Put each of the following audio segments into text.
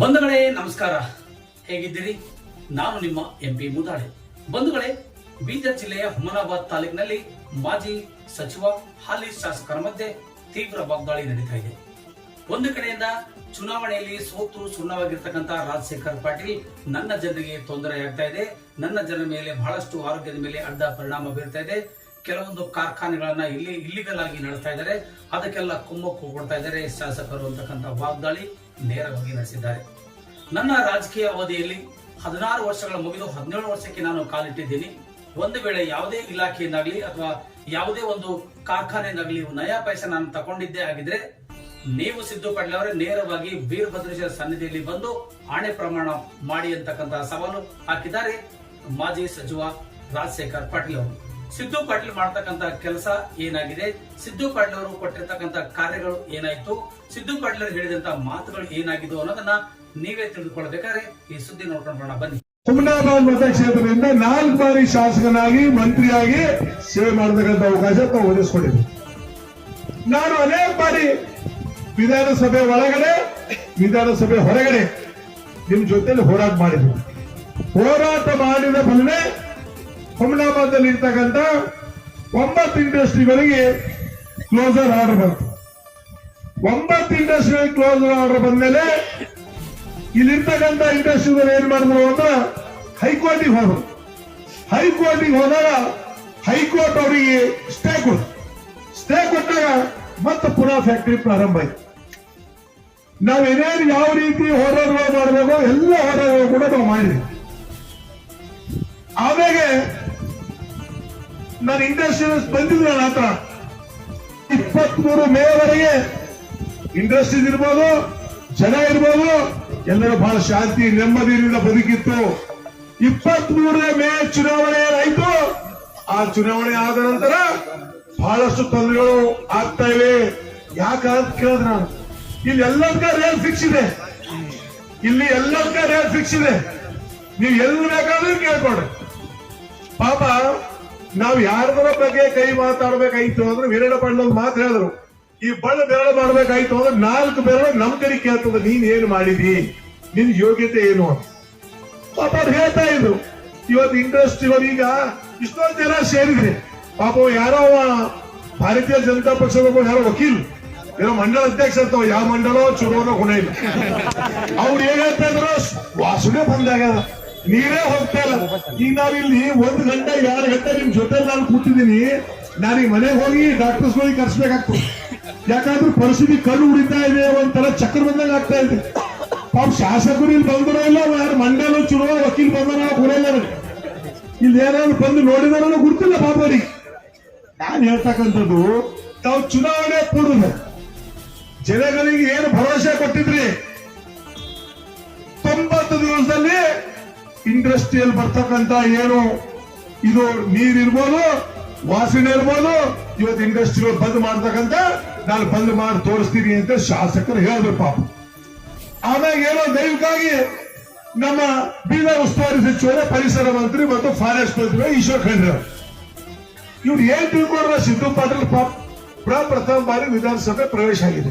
ಬಂಧುಗಳೇ, ನಮಸ್ಕಾರ. ಹೇಗಿದ್ದೀರಿ? ನಾನು ನಿಮ್ಮ ಎಂ ಪಿ ಮುದಾಳೆ ಬಂಧುಗಳೇ, ಬೀದರ್ ಜಿಲ್ಲೆಯ ಹುಮನಾಬಾದ್ ತಾಲೂಕಿನಲ್ಲಿ ಮಾಜಿ ಸಚಿವ, ಹಾಲಿ ಶಾಸಕರ ಮಧ್ಯೆ ತೀವ್ರ ವಾಗ್ದಾಳಿ ನಡೀತಾ ಇದೆ. ಒಂದು ಕಡೆಯಿಂದ ಚುನಾವಣೆಯಲ್ಲಿ ಸೋತು ಸುಣ್ಣವಾಗಿರ್ತಕ್ಕಂಥ ರಾಜಶೇಖರ್ ಪಾಟೀಲ್ ನನ್ನ ಜನರಿಗೆ ತೊಂದರೆ ಆಗ್ತಾ ಇದೆ. ನನ್ನ ಜನರ ಮೇಲೆ ಬಹಳಷ್ಟು ಆರೋಗ್ಯದ ಮೇಲೆ ಅಡ್ಡ ಪರಿಣಾಮ ಬೀರ್ತಾ ಇದೆ. ಕೆಲವೊಂದು ಕಾರ್ಖಾನೆಗಳನ್ನ ಇಲ್ಲಿ ಇಲ್ಲಿಗಲ್ ಆಗಿ ನಡೆಸ್ತಾ ಇದ್ದಾರೆ. ಅದಕ್ಕೆಲ್ಲ ಕುಮ್ಮಕ್ಕು ಕೊಡ್ತಾ ಇದ್ದಾರೆ ಶಾಸಕರು ಅಂತಕ್ಕಂಥ ವಾಗ್ದಾಳಿ. ನೇರವಾಗಿ ನಡೆಸಿದ್ದಾರೆ. ನನ್ನ ರಾಜಕೀಯ ಅವಧಿಯಲ್ಲಿ ಹದಿನಾರು ವರ್ಷಗಳ ಮುಗಿದು ಹದಿನೇಳು ವರ್ಷಕ್ಕೆ ನಾನು ಕಾಲಿಟ್ಟಿದ್ದೀನಿ. ಒಂದು ವೇಳೆ ಯಾವುದೇ ಇಲಾಖೆಯಿಂದಾಗಲಿ ಅಥವಾ ಯಾವುದೇ ಒಂದು ಕಾರ್ಖಾನೆಯಿಂದಾಗಲಿ ನಯಾ ಪೈಸೆ ನಾನು ತಗೊಂಡಿದ್ದೇ ಆಗಿದ್ರೆ ನೀವು ಸಿದ್ದು ಅವರೇ ನೇರವಾಗಿ ವೀರಭದ್ರೇಶ್ವರ ಸನ್ನಿಧಿಯಲ್ಲಿ ಬಂದು ಆಣೆ ಪ್ರಮಾಣ ಮಾಡಿ ಅಂತಕ್ಕಂತಹ ಸವಾಲು ಹಾಕಿದ್ದಾರೆ ಮಾಜಿ ಸಚಿವ ರಾಜಶೇಖರ್ ಪಾಟೀಲ್ ಅವರು. ಸಿದ್ದು ಪಾಟೀಲ್ ಮಾಡ್ತಕ್ಕಂತ ಕೆಲಸ ಏನಾಗಿದೆ? ಸಿದ್ದು ಪಾಟೀಲ್ ಅವರು ಕೊಟ್ಟಿರ್ತಕ್ಕಂತ ಕಾರ್ಯಗಳು ಏನಾಯ್ತು? ಸಿದ್ದು ಪಾಟೀಲ್ ಹೇಳಿದಂತ ಮಾತುಗಳು ಏನಾಗಿದ್ದು ಅನ್ನೋದನ್ನ ನೀವೇ ತಿಳಿದುಕೊಳ್ಬೇಕಾದ್ರೆ ಈ ಸುದ್ದಿ ನೋಡ್ಕೊಂಡು ಬರೋಣ. ಬನ್ನಿ. ಹುಮನಾಬಾದ್ ಮತಕ್ಷೇತ್ರದಿಂದ ನಾಲ್ಕು ಬಾರಿ ಶಾಸಕನಾಗಿ, ಮಂತ್ರಿಯಾಗಿ ಸೇವೆ ಮಾಡತಕ್ಕಂತ ಅವಕಾಶ ತಾವು ಒದಗಿಸ್ಕೊಂಡಿದ್ದೆ ನಾನು ಅನೇಕ ಬಾರಿ ವಿಧಾನಸಭೆ ಒಳಗಡೆ, ವಿಧಾನಸಭೆ ಹೊರಗಡೆ ನಿಮ್ ಜೊತೆಲಿ ಹೋರಾಟ ಮಾಡಿದ್ವಿ ಹೋರಾಟ ಮಾಡಿದ ಫಲನೆ ಹುಮನಾಬಾದಲ್ಲಿ ಇರ್ತಕ್ಕಂಥ ಒಂಬತ್ತು ಇಂಡಸ್ಟ್ರಿಗಳಿಗೆ ಕ್ಲೋಸರ್ ಆರ್ಡರ್ ಬಂತು. ಒಂಬತ್ತು ಇಂಡಸ್ಟ್ರಿಗಳಿಗೆ ಕ್ಲೋಸರ್ ಆರ್ಡರ್ ಬಂದ್ಮೇಲೆ ಇಲ್ಲಿರ್ತಕ್ಕಂಥ ಇಂಡಸ್ಟ್ರಿಗಳು ಏನ್ ಮಾಡಿದ್ರು ಅಂದ್ರೆ ಹೈಕೋರ್ಟಿಗೆ ಹೋದ್ರು. ಹೈಕೋರ್ಟಿಗೆ ಹೋದಾಗ ಹೈಕೋರ್ಟ್ ಅವರಿಗೆ ಸ್ಟೇ ಕೊಡ್ತು ಸ್ಟೇ ಕೊಟ್ಟಾಗ ಮತ್ತೆ ಪುನಃ ಫ್ಯಾಕ್ಟರಿ ಪ್ರಾರಂಭ ಆಯ್ತು. ನಾವೇನೇನು ಯಾವ ರೀತಿ ಹೋರಾಟಗಳು ಮಾಡಬೇಕು ಎಲ್ಲ ಹೋರಾಟಗಳು ಕೂಡ ನಾವು ಮಾಡಿದ್ವಿ. ಆಮೇಲೆ ನಾನು ಇಂಡಸ್ಟ್ರಿಯಲ್ಸ್ ಬಂದಿದ್ರು ನನ್ನ ಹತ್ರ. ಇಪ್ಪತ್ಮೂರು ಮೇವರೆಗೆ ಇಂಡಸ್ಟ್ರೀಸ್ ಇರ್ಬೋದು, ಜನ ಇರ್ಬೋದು, ಎಲ್ಲರೂ ಬಹಳ ಶಾಂತಿ, ನೆಮ್ಮದಿಯಿಂದ ಬದುಕಿತ್ತು. ಇಪ್ಪತ್ತ್ ಮೂರನೇ ಮೇ ಚುನಾವಣೆ ಏನಾಯ್ತು? ಆ ಚುನಾವಣೆ ಆದ ನಂತರ ಬಹಳಷ್ಟು ತೊಂದರೆಗಳು ಆಗ್ತಾ ಇವೆ. ಯಾಕಂತ ಕೇಳಿದ್ರೆ ನಾನು, ಇಲ್ಲಿ ಎಲ್ಲದಕ್ಕ ರೇಟ್ ಫಿಕ್ಸ್ ಇದೆ. ಇಲ್ಲಿ ಎಲ್ಲದಕ್ಕ ರೇಟ್ ಫಿಕ್ಸ್ ಇದೆ. ನೀವು ಎಲ್ಲಿ ಬೇಕಾದ್ರೂ ಕೇಳ್ಕೊಡ್ರಿ ಪಾಪ ನಾವು ಯಾರದರ ಬಗ್ಗೆ ಕೈ ಮಾತಾಡ್ಬೇಕಾಯ್ತು ಅಂದ್ರೆ ವೀರಣ್ಣ ಪಾಂಡ್ ಮಾತ್ರ ಮಾತು ಹೇಳಿದ್ರು. ಈ ಬಳ್ಳ ಬೆರಳು ಮಾಡ್ಬೇಕಾಯ್ತು ಅಂದ್ರೆ ನಾಲ್ಕು ಬೆರಳು ನಮ್ ಕಡೆ ಕೇಳ್ತದ, ನೀನ್ ಏನ್ ಮಾಡಿದಿ? ನಿನ್ ಯೋಗ್ಯತೆ ಏನು ಅಂತ. ಪಾಪ ಅವ್ರು ಹೇಳ್ತಾ ಇದ್ರು. ಇವತ್ತು ಇಂಡಸ್ಟ್ರಿಗಳು ಈಗ ಇಷ್ಟೊಂದು ಜನ ಸೇರಿದ್ರೆ. ಪಾಪ ಯಾರೋ ಭಾರತೀಯ ಜನತಾ ಪಕ್ಷದ ಯಾರೋ ವಕೀಲ್. ಏನೋ ಮಂಡಳ ಅಧ್ಯಕ್ಷ ಅಂತ, ಯಾವ ಮಂಡಲ ಚುನಾವಣೆ ಗುಣ ಇಲ್ಲ. ಅವ್ರು ಏನ್ ಹೇಳ್ತಾ ಇದ್ರು? ವಾಸುಗೆ ಬಂದಾಗ ನೀರೇ ಹೋಗ್ತಾ ಇಲ್ಲ. ಈಗ ನಾವಿಲ್ಲಿ ಒಂದ್ ಗಂಟೆ, ಎರಡು ಗಂಟೆ ನಿಮ್ ಜೊತೆ ನಾನು ಕೂತಿದ್ದೀನಿ. ನಾನೀಗ ಮನೆಗೆ ಹೋಗಿ ಡಾಕ್ಟರ್ಸ್ ಹೋಗಿ ಕರ್ಸ್ಬೇಕಾಗ್ತದೆ. ಯಾಕಂದ್ರೆ ಪರಿಸ್ಥಿತಿ ಕಣ್ಣು ಉಡಿತಾ ಇದೆ ಒಂಥರ ಚಕ್ರ ಬಂದಂಗ ಆಗ್ತಾ ಇದೆ. ಪಾಪ ಶಾಸಕರು ಇಲ್ಲಿ ಬಂದ್ರು ಇಲ್ಲ, ಯಾರು ಮಂಡಲ ಚುನಾವ ವಕೀಲ್ ಬಂದನ ಗುರಿಲ್ಲ ಇಲ್ಲಿ ಏನಾದ್ರು ಬಂದು ನೋಡಿದಾರೋ ಗುರ್ತಿಲ್ಲ ಪಾಪ ನಾನ್ ನಾನು ಹೇಳ್ತಕ್ಕಂಥದ್ದು, ತಾವು ಚುನಾವಣೆ ಪೂರ್ವ ಜನಗಳಿಗೆ ಏನು ಭರವಸೆ ಕೊಟ್ಟಿದ್ರಿ? ತೊಂಬತ್ತು ದಿವಸದಲ್ಲಿ ಇಂಡಸ್ಟ್ರಿಯಲ್ ಬರ್ತಕ್ಕಂತ ಏನು? ಇದು ನೀರಿರ್ಬೋದು ವಾಸನೆ ಇರ್ಬೋದು, ಇವತ್ತು ಇಂಡಸ್ಟ್ರಿಯಲ್ ಬಂದ್ ಮಾಡ್ತಕ್ಕಂತ ನಾನು ಬಂದ್ ಮಾಡಿ ತೋರಿಸ್ತೀನಿ ಅಂತ ಶಾಸಕರು ಹೇಳಿದ್ರು ಪಾಪ. ಆಮ್ಯಾಗ ಏನೋ ದೈವಕ್ಕಾಗಿ ನಮ್ಮ ಬೀದರ್ ಉಸ್ತುವಾರಿ ಸಚಿವರು, ಪರಿಸರ ಮಂತ್ರಿ ಮತ್ತು ಫಾರೆಸ್ಟ್ ಮಂತ್ರಿ ಈಶ್ವರ್ ಖಂಡ್ರೆ. ಇವ್ರು ಏನ್ ತಿಳ್ಕೊಂಡ್ರ ಸಿದ್ದು ಪಾಟೀಲ್ ಪಾಪ? ಪ್ರಥಮ ಬಾರಿ ವಿಧಾನಸಭೆ ಪ್ರವೇಶ ಆಗಿದೆ.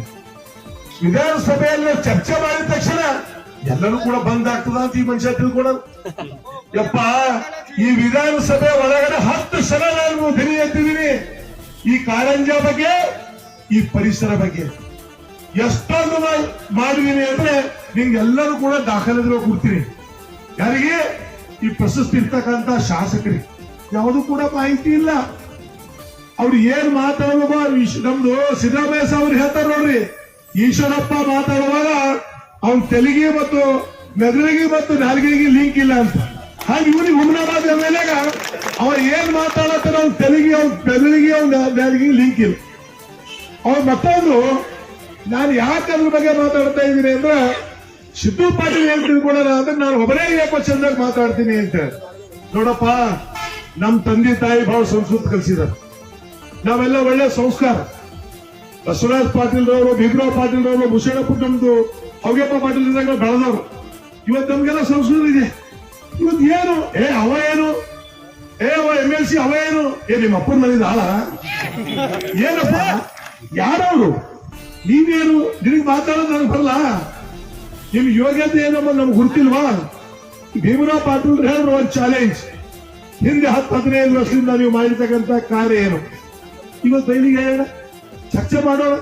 ವಿಧಾನಸಭೆಯಲ್ಲಿ ಚರ್ಚೆ ಮಾಡಿದ ತಕ್ಷಣ ಎಲ್ಲರೂ ಕೂಡ ಬಂದ್ ಆಗ್ತದ ಅಂತ ಈ ಮನುಷ್ಯ ಕೂಡ? ಯಪ್ಪ, ಈ ವಿಧಾನಸಭೆ ಒಳಗಡೆ ಹತ್ತು ಸಲ ನಾನು ಧ್ವನಿ ಎತ್ತಿದ್ದೀನಿ. ಈ ಕಾರಂಜ ಬಗ್ಗೆ, ಈ ಪರಿಸರ ಬಗ್ಗೆ. ಎಷ್ಟೊಂದು ಮಾಡಿದೀನಿ ಅಂದ್ರೆ ನಿಮ್ಗೆಲ್ಲರೂ ಕೂಡ ದಾಖಲೆಗಳು ಕೊಡ್ತೀನಿ. ಯಾರಿಗೆ? ಈ ಪ್ರಶಸ್ತಿ ಇರ್ತಕ್ಕಂತ ಶಾಸಕರಿಗೆ. ಯಾವುದು ಕೂಡ ಮಾಹಿತಿ ಇಲ್ಲ. ಅವ್ರು ಏನ್ ಮಾತಾಡುವ ನಮ್ದು ಸಿದ್ದರಾಮಯ್ಯ ಸಾವ್ರು ಹೇಳ್ತಾರೆ ನೋಡ್ರಿ. ಈಶ್ವರಪ್ಪ ಮಾತಾಡುವಾಗ ಅವ್ನ ತೆಲಿಗೆ ಮತ್ತು ಮೆದುಳಿಗೆ ಮತ್ತು ನಾಲ್ಗೆಗೆ ಲಿಂಕ್ ಇಲ್ಲ ಅಂತ. ಹಾಗೆ ಇವ್ರಿಗೆ ಹುಮನಾಬಾದ್ ಎಮ್ಮೆಲ್ಯಾಗ ಅವ ಏನ್ ಮಾತಾಡತ್ತಾರ ಅವ್ನ ತೆಲಿಗೆ, ಅವ್ನ ಮೆದುಳಿಗೆ ಅವ್ನ ನಾಲ್ಗೆಗೆ ಲಿಂಕ್ ಇಲ್ಲ. ಅವ್ರು ಮತ್ತೊಂದು, ನಾನು ಯಾಕೆ ಅದ್ರ ಬಗ್ಗೆ ಮಾತಾಡ್ತಾ ಇದ್ದೀನಿ ಅಂದ್ರೆ ಸಿದ್ದು ಪಾಟೀಲ್ ಏನ್ ತಿಳ್ಕೊಳ್ಳೋಣ ಅಂದ್ರೆ ನಾನು ಒಬ್ಬರೇ ಯಾಕೋ ಚಂದಾಗಿ ಮಾತಾಡ್ತೀನಿ ಅಂತ. ನೋಡಪ್ಪ, ನಮ್ ತಂದೆ ತಾಯಿ ಬಹಳ ಸಂಸ್ಕೃತ ಕಲಿಸಿದಾರ. ನಾವೆಲ್ಲ ಒಳ್ಳೆ ಸಂಸ್ಕಾರ. ಬಸವರಾಜ್ ಪಾಟೀಲ್ ರವರು ಭೀಮರಾವ್ ಪಾಟೀಲ್ ರವರು ಮುಷಣಪ್ಪ ನಮ್ದು ಹೊಗೆಪ್ಪ ಪಾಟೀಲ್ ಇದ್ದಾಗ ಬೆಳೆದವರು. ಇವತ್ತು ನಮ್ಗೆಲ್ಲ ಸಂಸ್ಕೃತಿ ಇದೆ. ಇವತ್ತು ಏನು? ಏ, ಅವ ಏನು? ಏ, ಅವ ಎಂ ಎಲ್ ಸಿ ಅವ ಏನು? ಏ, ನಿಮ್ಮ ಅಪ್ಪನ ಮನೆಯಿಂದ ಆಳ. ಏನಪ್ಪ? ಯಾರವರು? ನೀವೇನು? ನಿನಗೆ ಮಾತಾಡೋದು ನನಗೆ ಬರಲ್ಲ. ನಿಮ್ ಯೋಗ್ಯತೆ ಏನಮ್ಮ ನಮ್ಗೆ ಗುರ್ತಿಲ್ವಾ ಭೀಮರಾವ್ ಪಾಟೀಲ್ ಹೇಳಿದ್ರು ಒಂದು ಚಾಲೆಂಜ್ ಹಿಂದೆ ಹತ್ತು ಹದಿನೈದು ವರ್ಷದಿಂದ ನೀವು ಮಾಡಿರ್ತಕ್ಕಂಥ ಕಾರ್ಯ ಏನು? ಇವತ್ತು ಬೈಲಿಗೆ ಹೇಳ, ಚರ್ಚೆ ಮಾಡೋಣ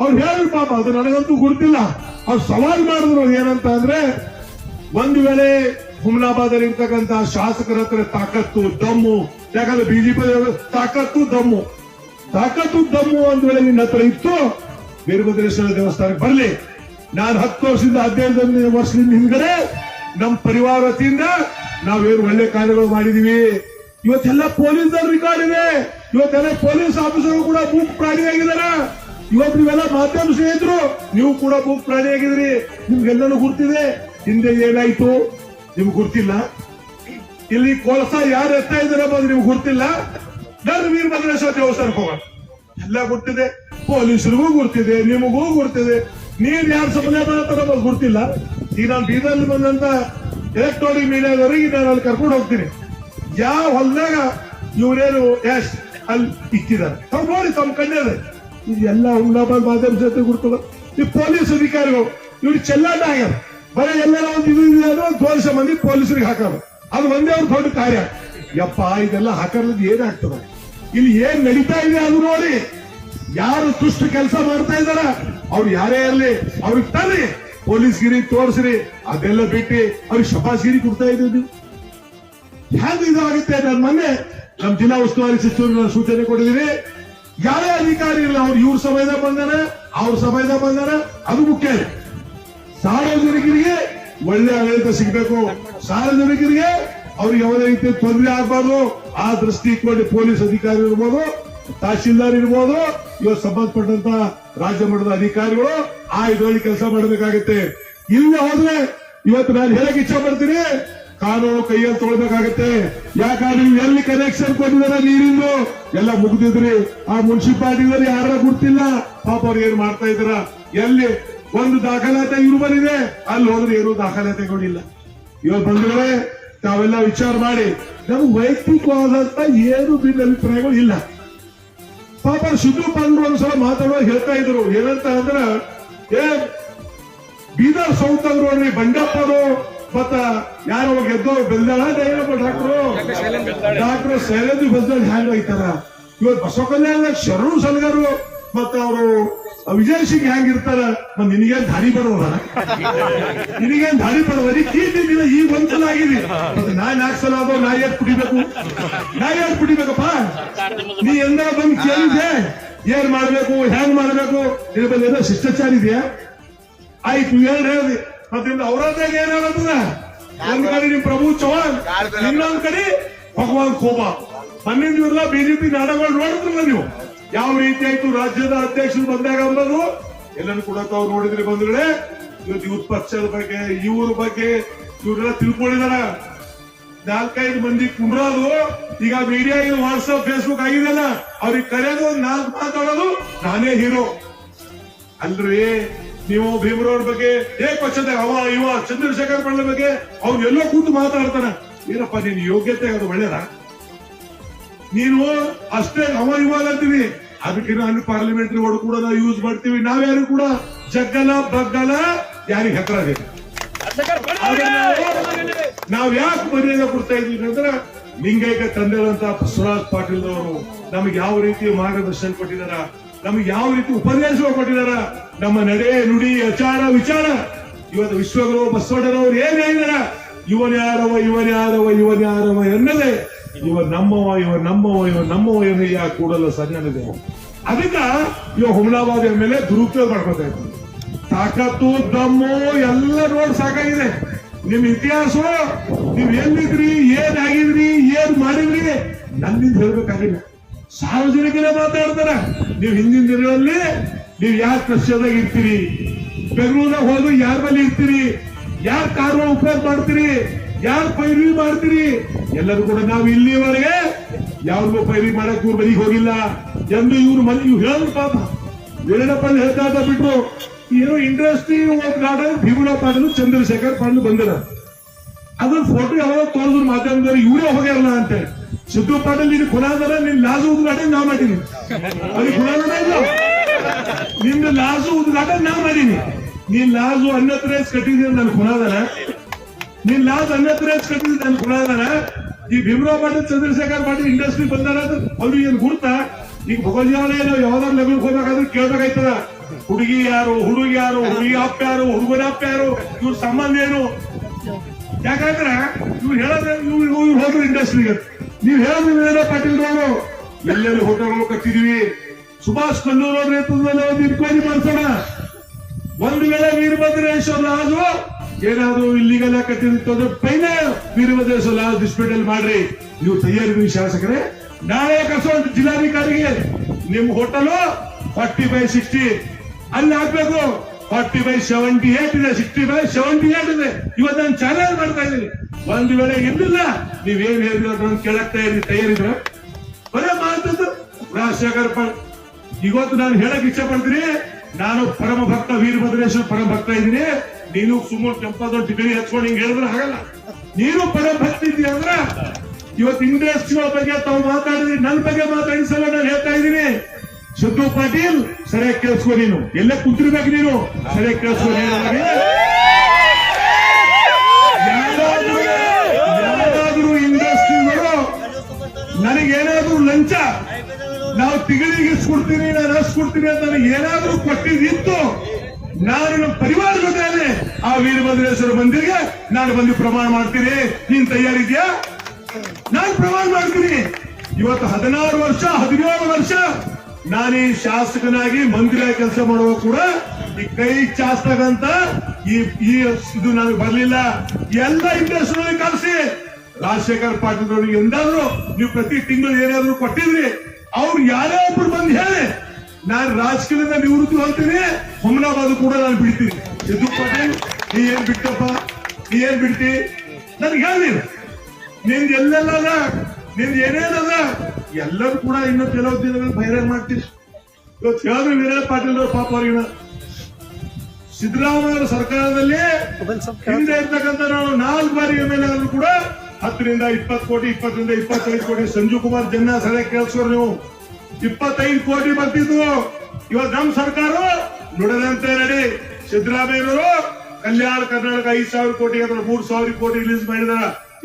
ಅವ್ರು ಹೇಳಿ ಪಾಪ, ಅದು ನನಗಂತೂ ಗೊತ್ತಿಲ್ಲ ಅವ್ರು ಸವಾಲ್ ಮಾಡಿದ್ರು ಏನಂತ ಅಂದ್ರೆ, ಒಂದು ವೇಳೆ ಹುಮ್ನಾಬಾದಲ್ಲಿ ಇರ್ತಕ್ಕಂತ ಶಾಸಕರ ಹತ್ರ ತಾಕತ್ತು, ದಮ್ಮು, ಯಾಕಂದ್ರೆ ಬಿಜೆಪಿ ತಾಕತ್ತು, ದಮ್ಮು. ತಾಕತ್ತು, ದಮ್ಮು ಒಂದ್ ವೇಳೆ ನಿನ್ನ ಹತ್ರ ಇತ್ತು, ವೀರಭದ್ರೇಶ್ವರ ದೇವಸ್ಥಾನಕ್ಕೆ ಬರ್ಲಿ. ನಾನು ಹತ್ತು ವರ್ಷದಿಂದ ಹದಿನೈದು ವರ್ಷದಿಂದ ಹಿಂದ್ಗಡೆ ನಮ್ಮ ಪರಿವಾರ ವತಿಯಿಂದ ನಾವೇನು ಒಳ್ಳೆ ಕಾರ್ಯಗಳು ಮಾಡಿದೀವಿ. ಇವತ್ತೆಲ್ಲ ಪೊಲೀಸ್ ರೆಕಾರ್ಡ್ ಇದೆ. ಇವತ್ತೆಲ್ಲ ಪೊಲೀಸ್ ಆಫೀಸರ್ ಕೂಡ ಮೂಕ್ ಪ್ರಾಣಿಯಾಗಿದಾರ ಇವತ್ತು ನೀವೆಲ್ಲ ಮಾಧ್ಯಮ ಸ್ನೇಹಿತರು, ನೀವು ಕೂಡ ಬುಕ್ ಪ್ರಾಣಿ ಆಗಿದ್ರಿ ನಿಮ್ಗೆಲ್ಲನೂ ಗುರ್ತಿದೆ. ಹಿಂದೆ ಏನಾಯ್ತು? ನಿಮ್ಗೆ ಗುರ್ತಿಲ್ಲ? ಇಲ್ಲಿ ಕೊಳಸ ಯಾರು ಎತ್ತಾ ಇದ್ದಾರೆ ಅನ್ನೋದು ನಿಮ್ಗೆ ಗುರ್ತಿಲ್ಲ. ನಾನು ವೀರಭದ್ರೇಶ್ವರ ದೇವಸ್ಥಾನಕ್ಕೆ ಹೋಗೋಣ. ಎಲ್ಲ ಗುರ್ತಿದೆ. ಪೊಲೀಸರಿಗೂ ಗುರ್ತಿದೆ. ನಿಮಗೂ ಗುರ್ತಿದೆ. ನೀನ್ ಯಾರು ಸಂಬಂಧ ನಮಗೆ ಗುರ್ತಿಲ್ಲ. ಈಗ ನಾನು ಬೀದರ್ಲಿ ಬಂದಂತ ಎಲೆಕ್ಟ್ರಾನಿಕ್ ಮೀಡಿಯಾದವರಿಗೆ ನಾನು ಅಲ್ಲಿ ಕರ್ಕೊಂಡು ಹೋಗ್ತೀನಿ. ಯಾವ ಹೊಲದಾಗ ಇವರೇನು ಎಸ್ ಅಲ್ಲಿ ಇಕ್ಕಿದ್ದಾರೆ. ನೋಡಿ, ತಮ್ಮ ಕಣ್ಣದೆ ಇದೆಲ್ಲ ಹುಮ್ನಾಬಾದ್ ಮಾಧ್ಯಮ ಜೊತೆ ಗುರ್ತದ ಈ ಪೊಲೀಸ್ ಅಧಿಕಾರಿಗಳು ಇವ್ರು ಚೆಲ್ಲಾಟ ಆಗ್ಯಾರ. ಬರೀ ಎಲ್ಲರ ಒಂದು ಇದು ಇದೆ ಅಂದ್ರೆ ಮಂದಿ ಪೊಲೀಸರಿಗೆ ಹಾಕೋದು. ಅದು ಒಂದೇ ಅವ್ರ ದೊಡ್ಡ ಕಾರ್ಯ. ಯಪ್ಪ, ಇದೆಲ್ಲ ಹಾಕರ್ಲದ್ ಏನಾಗ್ತದ ಇಲ್ಲಿ ಏನ್ ನಡೀತಾ ಇದೆ ಅದು ನೋಡಿ. ಯಾರು ತುಷ್ಟ ಕೆಲಸ ಮಾಡ್ತಾ ಇದಾರ ಅವ್ರು ಯಾರೇ ಇರಲಿ, ಅವ್ರಿಗೆ ಪೊಲೀಸ್ ಗಿರಿ ತೋರಿಸ್ರಿ, ಅದೆಲ್ಲ ಬಿಟ್ಟು ಅವ್ರಿಗೆ ಶಪಾಸ್ಗಿರಿ ಕೊಡ್ತಾ ಇದ್ದೀವಿ ಹ್ಯಾಂಗ ಇದಾಗುತ್ತೆ ನಾನು ಮೊನ್ನೆ ನಮ್ ಜಿಲ್ಲಾ ಉಸ್ತುವಾರಿ ಸಚಿವರು ಸೂಚನೆ ಕೊಟ್ಟಿದ್ದೀನಿ ಯಾರೇ ಅಧಿಕಾರಿ ಇಲ್ಲ ಅವ್ರು ಇವ್ರ ಸಮಯದ ಬಂದಾರ ಅವ್ರ ಸಮಯದ ಬಂದಾರ ಅದು ಮುಖ್ಯ ಸಾರ್ವಜನಿಕರಿಗೆ ಒಳ್ಳೆ ಆಡಳಿತ ಸಿಗಬೇಕು. ಸಾರ್ವಜನಿಕರಿಗೆ ಅವ್ರಿಗೆ ಯಾವುದೇ ರೀತಿ ತೊಂದರೆ ಆಗಬಾರ್ದು. ಆ ದೃಷ್ಟಿ ಇಟ್ಕೊಂಡು ಪೊಲೀಸ್ ಅಧಿಕಾರಿ ಇರ್ಬೋದು, ತಹಶೀಲ್ದಾರ್ ಇರ್ಬೋದು, ಇವತ್ತು ಸಂಬಂಧಪಟ್ಟಂತ ರಾಜ್ಯ ಮಟ್ಟದ ಅಧಿಕಾರಿಗಳು ಆ ಇದರಲ್ಲಿ ಕೆಲಸ ಮಾಡಬೇಕಾಗುತ್ತೆ. ಇಲ್ಲ ಹೋದ್ರೆ ಇವತ್ತು ನಾನು ಹೇಳಕ್ ಇಚ್ಛೆ ಪಡ್ತೀನಿ ಕಾನೂನು ಕೈಯಲ್ಲಿ ತೊಳ್ಬೇಕಾಗತ್ತೆ ಯಾಕಂದ್ರೆ ನೀವು ಎಲ್ಲಿ ಕನೆಕ್ಷನ್ ಕೊಟ್ಟಿದಾರ ನೀರಿಂದು? ಎಲ್ಲ ಮುಗ್ದಿದ್ರಿ. ಆ ಮುನ್ಸಿಪಾಲಿಟಿದಲ್ಲಿ ಯಾರ ಗುರ್ತಿಲ್ಲ? ಪಾಪ ಅವ್ರು ಏನ್ ಮಾಡ್ತಾ ಇದ್ರ ಎಲ್ಲಿ? ಒಂದು ದಾಖಲಾತಿ ಇವ್ರು ಬಂದಿದೆ ಅಲ್ಲಿ ಹೋದ್ರೆ ಏನು ದಾಖಲಾತಿಗಳಿಲ್ಲ. ಇವತ್ತು ಬಂದ್ರೆ ತಾವೆಲ್ಲ ವಿಚಾರ ಮಾಡಿ. ನಮ್ಗೆ ವೈಯಕ್ತಿಕವಾದಂತ ಏನು ಭಿನ್ನ ಅಭಿಪ್ರಾಯಗಳು ಇಲ್ಲ. ಪಾಪ ಸಿದ್ದು ಪಾಂಡ್ರು ಒಂದ್ಸಲ ಮಾತಾಡುವಾಗ ಹೇಳ್ತಾ ಇದ್ರು. ಏನಂತ ಅಂದ್ರ, ಏ, ಬೀದರ್ ಸೌತ್ ನೋಡ್ರಿ ಬಂಡಪ್ಪರು ಮತ್ತ ಯಾರೋ ಗೆದ್ದು ಬೆಲ್ದಾಳ ಏನಪ್ಪ ಡಾಕ್ಟ್ರು. ಡಾಕ್ಟರ್ ಶೈಲೇಂದ್ರ ಬೆಲ್ದಾಳ ಹ್ಯಾಂಗ್ ಐತಾರ ಇವತ್ತು ಬಸವ ಕಲ್ಯಾಣ ಶರಣು ಸಲ್ಗಾರು ಮತ್ತ ಅವರು ವಿಜಯ್ ಸಿಂಗ್ ಇರ್ತಾರ? ಮತ್ ನಿನಗೇನ್ ದಾರಿ ಬರೋದ ನಿನಗೇನ್ ದಾರಿ ಬರೋದ ಈ ಈಗ ಒಂದ್ಸಲ ಆಗಿದೆ ನಾ ನಾಲ್ಕು ಸಲ ಆದೋ ನಾ ಯಾಕೆ ಕುಡಿಬೇಕು. ನಾ ಯಾಕೆ ಕುಡಿಬೇಕಪ್ಪ. ನೀ ಎಂದ ಬಂದ್ ಕೇಳಿದೆ ಏನ್ ಮಾಡ್ಬೇಕು? ಹ್ಯಾಂಗ್ ಮಾಡ್ಬೇಕು? ಇದ್ರ ಬಗ್ಗೆ ಏನೋ ಶಿಷ್ಟಾಚಾರ ಇದೆಯಾ? ಆಯ್ತು ಏನ್ ಹೇಳಿದೆ ಮತ್ರಿಂದ ಏನಾಗತ್ತದ? ಒಂದ್ ಕಡೆ ನಿಮ್ ಪ್ರಭು ಚೌಹಾಣ್ ಇನ್ನೊಂದ್ ಕಡೆ ಭಗವಾನ್ ಕೋಪ ಮೊನ್ನೆ ನೀವೆಲ್ಲ ಬಿಜೆಪಿ ನಾಟಕಗಳು ನೋಡಿದ್ರಲ್ಲ ನೀವು? ಯಾವ ರೀತಿ ಆಯ್ತು ರಾಜ್ಯದ ಅಧ್ಯಕ್ಷರು ಬಂದಾಗ ಅಂಬದು? ಎಲ್ಲರೂ ಕೂಡ ತಾವು ನೋಡಿದ್ರಿ ಬಂಧುಗಳೇ. ಇವತ್ತು ಇವ್ರ ಪಕ್ಷದ ಬಗ್ಗೆ ಇವ್ರ ಬಗ್ಗೆ ಇವ್ರೆಲ್ಲ ತಿಳ್ಕೊಂಡಿದಾರ. ನಾಲ್ಕೈದು ಮಂದಿ ಕುಂಡ್ರೋದು ಈಗ ಮೀಡಿಯಾ ಇದು ವಾಟ್ಸ್ಆಪ್ ಫೇಸ್ಬುಕ್ ಆಗಿದೆಲ್ಲ ಅವ್ರಿಗೆ ಕರೆಯೋದು ನಾಲ್ಕು ಮಾತಾಡೋದು ನಾನೇ ಹೀರೋ ಅಲ್ರಿ? ನೀವು ಭೀಮರವ್ರ ಬಗ್ಗೆ ಏ ಪಕ್ಷದ ಅವ ಇವ ಚಂದ್ರಶೇಖರ್ ಪಳ್ಳ ಬಗ್ಗೆ ಅವ್ರು ಎಲ್ಲೋ ಕೂತು ಮಾತಾಡ್ತಾನೆ. ಏನಪ್ಪ ನೀನ್ ಯೋಗ್ಯತೆ ಅದು ಒಳ್ಳೇದ? ನೀನು ಅಷ್ಟೇ ಅವ ಇವ ಅಂತೀವಿ. ಅದಕ್ಕೆ ನಾನು ಪಾರ್ಲಿಮೆಂಟ್ರಿ ಒಡ ಕೂಡ ನಾವು ಯೂಸ್ ಮಾಡ್ತೀವಿ. ನಾವ್ಯಾರು ಕೂಡ ಜಗ್ಗಲ ಬಗ್ಗಲ ಯಾರಿಗೆ ಹತ್ರ ನಾವು- ನಾವ್ ಯಾಕೆ ಮರ್ಯಾದೆ ಕೊಡ್ತಾ ಇದೀವಿ ಅಂದ್ರೆ ಲಿಂಗೈಕ ತಂದಿರುವಂತಹ ಬಸವರಾಜ್ ಪಾಟೀಲ್ ಅವರು ನಮಗೆ ಯಾವ ರೀತಿ ಮಾರ್ಗದರ್ಶನ ಕೊಟ್ಟಿದಾರ ನಮಗೆ ಯಾವ ರೀತಿ ಉಪನ್ಯಾಸಗಳು ಕೊಟ್ಟಿದಾರ? ನಮ್ಮ ನಡೆ, ನುಡಿ ಆಚಾರ ವಿಚಾರ. ಇವತ್ತು ವಿಶ್ವಗುರು ಬಸವಣ್ಣನವರು ಏನ್ ಹೇಳಿದಾರ? ಇವನ್ ಯಾರವ ಇವನ್ ಯಾರವ ಇವನ್ ಯಾರವ ಎನ್ನದೆ. ಇವ ನಮ್ಮವ ಇವ ನಮ್ಮವ ಇವ ನಮ್ಮವ ಎನ್ನಯ್ಯ ಕೂಡಲ ಸಣ್ಣನಿದೆ. ಅದಕ್ಕ ಇವ ಹುಮನಾಬಾದ್ ಮೇಲೆ ದುರುಪಯೋಗ ಮಾಡ್ಕೊತಾ ಇದ್ದಾರೆ ತಾಕತ್ತು, ದಮ್ಮು ಎಲ್ಲ ನೋಡ್ ಸಾಕಾಗಿದೆ. ನಿಮ್ ಇತಿಹಾಸ, ನೀವ್ ಎಲ್ಲಿದ್ರಿ, ಏನ್ ಆಗಿದ್ರಿ, ಏನ್ ಮಾಡಿದ್ರಿ, ನನ್ನಿಂದ ಹೇಳ್ಬೇಕಾಗಿಲ್ಲ. ಸಾರ್ವಜನಿಕರೇ ಮಾತಾಡ್ತಾರ. ನೀವು ಹಿಂದಿನ ದಿನಗಳಲ್ಲಿ ನೀವು ಯಾರ ಕಷ್ಟದಾಗ ಇರ್ತೀರಿ? ಬೆಂಗಳೂರಾಗ ಹೋದ್ರು ಯಾರ ಬಳಿ ಇರ್ತೀರಿ? ಯಾರ ಕಾರು ಉಪಯೋಗ ಮಾಡ್ತೀರಿ? ಯಾರ ಪೈರಿ ಮಾಡ್ತೀರಿ? ಎಲ್ಲರೂ ಕೂಡ ನಾವು ಇಲ್ಲಿವರೆಗೆ ಯಾವ್ದು ಪೈರಿ ಮಾಡಕ್ ಇವ್ರ ಬಳಿಗೆ ಹೋಗಿಲ್ಲ. ಎಂದು ಇವ್ರು ಮನೆ, ಇವ್ರು ಹೇಳಿದ್ರು ಪಾಪ. ವೀರಪ್ಪಲ್ಲಿ ಹೇಳ್ತಾ ಇದ್ದ ಬಿಟ್ರು, ಏನೋ ಇಂಡಸ್ಟ್ರಿ ಗಾರ್ಡನ್ ಭೀಮರಾವ್ ಪಾಟೀಲ್ ಚಂದ್ರಶೇಖರ್ ಪಾಂಡು ಬಂದಿರ ಅದ್ರ ಫೋಟೋ ಯಾವಾಗ ತೋರಿದ್ರು ಮಾತಾಡಿದ್ರೆ ಇವರೇ ಹೋಗ್ಯಾರಲ್ಲ ಅಂತ ಸಿದ್ದು ಪಾಟೀಲ್ ನೀನು ಕುಲಾದರ ನಿನ್ ಲಾಜು ಉದ್ಘಾಟನೆ ನಾ ಮಾಡೀನಿ ಅದು ಕುಲಾದರ ಇಲ್ಲ. ನಿಮ್ದು ಲಾಜು ಉದ್ಘಾಟನೆ ನಾ ಮಾಡೀನಿ ನೀನ್ ಲಾಜು ಅನ್ಯತ್ರ ಕಟ್ಟಿದ್ದೀನಿ ನನ್ ಕುಣಾದನ ನೀನ್ ಲಾಜ್ ಅನ್ಯತ್ರ ಕಟ್ಟಿದ್ದೀನಿ ನನ್ ಕುಣಾದನ ಈ ಭೀಮರಾವ್ ಪಾಟೀಲ್, ಚಂದ್ರಶೇಖರ್ ಪಾಟೀಲ್ ಇಂಡಸ್ಟ್ರಿ ಬಂದಾರ ಅವ್ರು ಏನ್ ಗುರ್ತ? ಈಗ ಏನೋ ಯಾವ್ದಾರು ಲೆವೆಲ್ ಹೋಗ್ಬೇಕಾದ್ರೆ ಕೇಳ್ಬೇಕಾಯ್ತದ. ಹುಡುಗಿ ಯಾರು ಹುಡುಗಿ ಯಾರು, ಹುಡುಗಿ ಅಪ್ಪ ಯಾರು, ಹುಡುಗನ ಅಪ್ಪ ಯಾರು, ಇವ್ರ ಸಂಬಂಧ ಏನು? ಯಾಕಂದ್ರ ಇವ್ರು ಹೇಳೋದು, ಇವ್ರು ಇವ್ರು ಹೋದ್ರು ಇಂಡಸ್ಟ್ರಿಗೆ ನೀವ್ ಹೇಳಿದ್ರೆ ವೀರ ಪಾಟೀಲ್ ಅವರು ಎಲ್ಲೆಲ್ಲಿ ಹೋಟೆಲ್ಗಳು ಕಟ್ಟಿದೀವಿ? ಸುಭಾಷ್ ಕಲ್ಲೂರ್ ಅವ್ರ ನೇತೃತ್ವದಲ್ಲಿ ಒಂದು ಇನ್ಕ್ವೈರಿ ಮಾಡ್ಸೋಣ. ಒಂದು ವೇಳೆ ವೀರಭದ್ರೇಶ್ವರ ಲಾಜು ಏನಾದ್ರು ಇಲ್ಲಿಗೆಲ್ಲ ಕಟ್ಟಿದ್ರೆ ಪೈನೆ ವೀರಭದ್ರೇಶ್ವರ ಲಾಜ್ ಡಿಸ್ಪಿಟಲ್ ಮಾಡ್ರಿ. ನೀವು ತಯಾರಿ ಶಾಸಕರೇ. ನಾಳೆ ಕಸ ಜಿಲ್ಲಾಧಿಕಾರಿಗೆ, ನಿಮ್ ಹೋಟೆಲು ಫಾರ್ಟಿ ಬೈ ಸಿಕ್ಸ್ಟಿ ಅಲ್ಲಿ ಹಾಕ್ಬೇಕು ಫಾರ್ಟಿ ಬೈ ಸೆವೆಂಟಿ ಏಟ್ ಇದೆ, ಸಿಕ್ಸ್ಟಿ ಬೈ ಸೆವೆಂಟಿ ಏಟ್ ಇದೆ. ಇವತ್ತು ನಾನು ಚಾಲೆಂಜ್ ಮಾಡ್ತಾ ಇದ್ದೀನಿ. ಒಂದು ವೇಳೆ ಇರ್ಲಿಲ್ಲ, ನೀವೇನ್ ಹೇಳಿದ್ರು ಕೇಳಕ್ ತಯಾರಿ ತಯಾರಿದ್ರು? ಬರೇ ಮಾತದ್ದು, ರಾಜಶೇಖರ್ ಪ ಇವತ್ತು ನಾನು ಹೇಳಕ್ ಇಚ್ಛೆ ಪಡ್ತೀನಿ ನಾನು ಪರಮ ಭಕ್ತ ವೀರಭದ್ರೇಶ್ವರ ಪರಮ ಭಕ್ತ ಇದ್ದೀನಿ. ನೀನು ಸುಮ್ಮನೆ ಕೆಂಪದ ಡಿಗ್ರಿ ಹಚ್ಕೊಂಡು ಹಿಂಗೆ ಹೇಳಿದ್ರೆ ಆಗಲ್ಲ. ನೀನು ಪರಮ ಭಕ್ತ ಇದೀಯ ಅಂದ್ರ, ಇವತ್ತು ಇಂಡಸ್ಟ್ರಿಗಳ ಬಗ್ಗೆ ತಾವು ಮಾತಾಡಿದ್ರಿ ನನ್ನ ಬಗ್ಗೆ ಮಾತಾಡಿಸಲ್ಲ, ನಾನು ಹೇಳ್ತಾ ಇದ್ದೀನಿ. ಸಿದ್ದು ಪಾಟೀಲ್, ಸರಿಯಾಗಿ ಕೇಳಿಸ್ಕೊ ನೀನು. ಎಲ್ಲ ಕುಂತಿರ್ಬೇಕು ನೀನು? ಸರಿಯಾಗಿ ಕೇಳಿಸ್ಕೊ ಯಾರಾದ್ರೂ ಇಂಡಸ್ಟ್ರಿಗಳು ನನಗೇನಾದ್ರೂ ಲಂಚ, ನಾವು ತಿಂಗಳಿಗೆ ಕೊಡ್ತೀನಿ ನಾನು ಅಷ್ಟು ಕೊಡ್ತೀನಿ ಅಂತ ನನಗೆ ಏನಾದ್ರೂ ಕೊಟ್ಟಿದ್ದಿತ್ತು, ನಾನು ನಮ್ಮ ಪರಿವಾರ ಜೊತೆ ಆ ವೀರಭದ್ರೇಶ್ವರ ಮಂದಿರಿಗೆ ನಾನು ಬಂದು ಪ್ರಮಾಣ ಮಾಡ್ತೀನಿ. ನೀನ್ ತಯಾರಿದ್ಯಾ? ನಾನು ಪ್ರಮಾಣ ಮಾಡ್ತೀನಿ. ಇವತ್ತು ಹದಿನಾರು ವರ್ಷ, ಹದಿನೇಳು ವರ್ಷ ನಾನು ಶಾಸಕನಾಗಿ ಮಂದಿರ ಕೆಲಸ ಮಾಡುವ ಕೂಡ ಈ ಕೈ ಚಾಸ್ತಗಂತ ಈ ಈ ಇದು ನನಗೆ ಬರಲಿಲ್ಲ. ಎಲ್ಲ ಇಂಡಸ್ಟ್ರಿ ಕಲಸಿ ರಾಜಶೇಖರ್ ಪಾಟೀಲ್ ಅವರಿಗೆ ಎಂದಾದ್ರು ನೀವು ಪ್ರತಿ ತಿಂಗಳು ಏನಾದ್ರು ಕೊಟ್ಟಿದ್ರಿ, ಅವ್ರು ಯಾರೇ ಒಬ್ರು ಬಂದು ಹೇಳಿ, ನಾನು ರಾಜಕೀಯದಿಂದ ನಿವೃತ್ತಿ ಹೊಂತೀನಿ ಹುಮನಾಬಾದ್ ಕೂಡ ನಾನು ಬಿಡ್ತೀನಿ. ಸಿದ್ದು ಪಾಟೀಲ್, ನೀ ಏನ್ ಬಿಟ್ಟಪ್ಪ? ನೀ ಏನ್ ಬಿಡ್ತಿ? ನನ್ಗೆ ಹೇಳಿ ನಿಂದ ಎಲ್ಲೆಲ್ಲ ನಿಂದ ಏನೇನದ ಎಲ್ಲರೂ ಕೂಡ ಇನ್ನು ಕೆಲವು ದಿನಗಳ ಬಹಿರಂಗ ಮಾಡ್ತೀರಿ. ಇವತ್ತು ಹೇಳಿದ್ರು ವೀರಣ್ಣ ಪಾಟೀಲ್ ಅವ್ರ ಪಾಪ ಅವ್ರಿಗೆ ಸಿದ್ದರಾಮಯ್ಯ ಸರ್ಕಾರದಲ್ಲಿ ಹಿಂದೆ ಇರ್ತಕ್ಕಂಥ ನಾವು ನಾಲ್ಕು ಬಾರಿ ಎಂ ಎಲ್ ಆದ್ರೂ ಕೂಡ ಹತ್ತರಿಂದ ಇಪ್ಪತ್ತು ಕೋಟಿ ಇಪ್ಪತ್ತರಿಂದ ಇಪ್ಪತ್ತೈದು ಕೋಟಿ ಸಂಜು ಕುಮಾರ್ ಜನ್ನ ಸರಿಯಾಗಿ ಕೇಳಿಸ್ಕೋರು ನೀವು. ಇಪ್ಪತ್ತೈದು ಕೋಟಿ ಬರ್ತಿದ್ವು. ಇವತ್ತು ನಮ್ಮ ಸರ್ಕಾರ ನುಡದಂತೆ ನಡಿ. ಸಿದ್ದರಾಮಯ್ಯನವರು ಕಲ್ಯಾಣ ಕರ್ನಾಟಕ ಐದು ಸಾವಿರ ಕೋಟಿ ಅಥವಾ ಮೂರ್ ಸಾವಿರ ಕೋಟಿ ರಿಲೀಸ್ ಮಾಡಿದ